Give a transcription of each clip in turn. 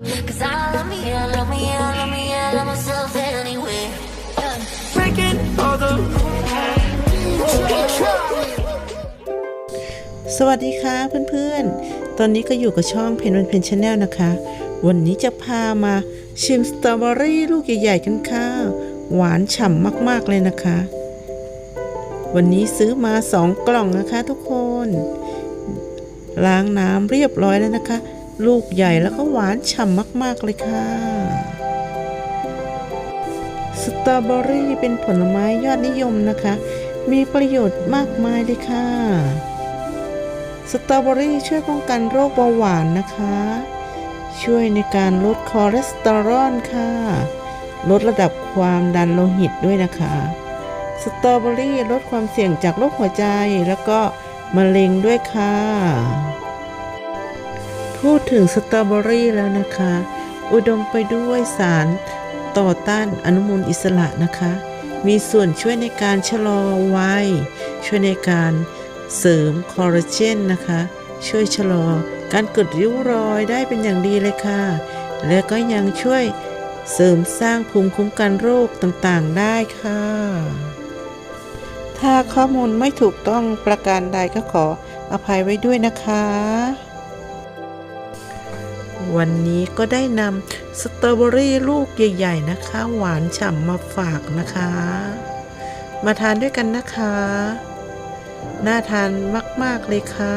Cause I love me, I love me, I love me, I love myself anyway. Breaking all the สวัสดีค่ะเพื่อนๆ ตอนนี้ก็อยู่กับช่องเพนวันเพนชาแนลนะคะ วันนี้จะพามาชิมสตรอเบอรี่ลูกใหญ่ๆกันค่ะ หวานฉ่ำมากๆเลยนะคะ วันนี้ซื้อมาสองกล่องนะคะทุกคน ล้างน้ำเรียบร้อยแล้วนะคะ ลูกใหญ่แล้วก็หวานฉ่ำมาก ๆ เลยค่ะ สตรอเบอรี่เป็นผลไม้ยอดนิยมนะคะ มีประโยชน์มากมายเลยค่ะ สตรอเบอรี่ช่วยป้องกันโรคเบาหวานนะคะ ช่วยในการลดคอเลสเตอรอลค่ะ ลดระดับความดันโลหิตด้วยนะคะ สตรอเบอรี่ลดความเสี่ยงจากโรคหัวใจแล้วก็มะเร็งด้วยค่ะ พูดถึงสตรอเบอรี่แล้วนะคะ อุดมไปด้วยสารต่อต้านอนุมูลอิสระนะคะ มีส่วนช่วยในการชะลอวัย ช่วยในการเสริมคอลลาเจนนะคะ ช่วยชะลอการเกิดริ้วรอยได้เป็นอย่างดีเลยค่ะ และก็ยังช่วยเสริมสร้างภูมิคุ้มกันโรคต่างๆได้ค่ะ ถ้าข้อมูลไม่ถูกต้องประการใดก็ขออภัยไว้ด้วยนะคะ วันนี้ก็ได้นำสตรอเบอรี่ลูกใหญ่ๆนะคะ หวานฉ่ำมาฝากนะคะ มาทานด้วยกันนะคะ น่าทานมากๆเลยค่ะ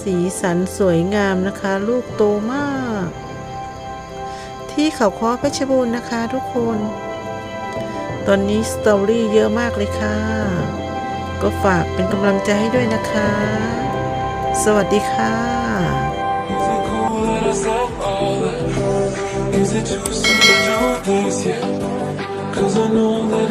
สีสันสวยงามนะคะ ลูกโตมาก ที่เขาค้อเพชรบูรณ์นะคะทุกคน ตอนนี้สตรอเบอรี่เยอะมากเลยค่ะ ก็ฝากเป็นกำลังใจให้ด้วยนะคะ สวัสดีค่ะ said all that? Is it too soon to do this yet? Cause I know that it's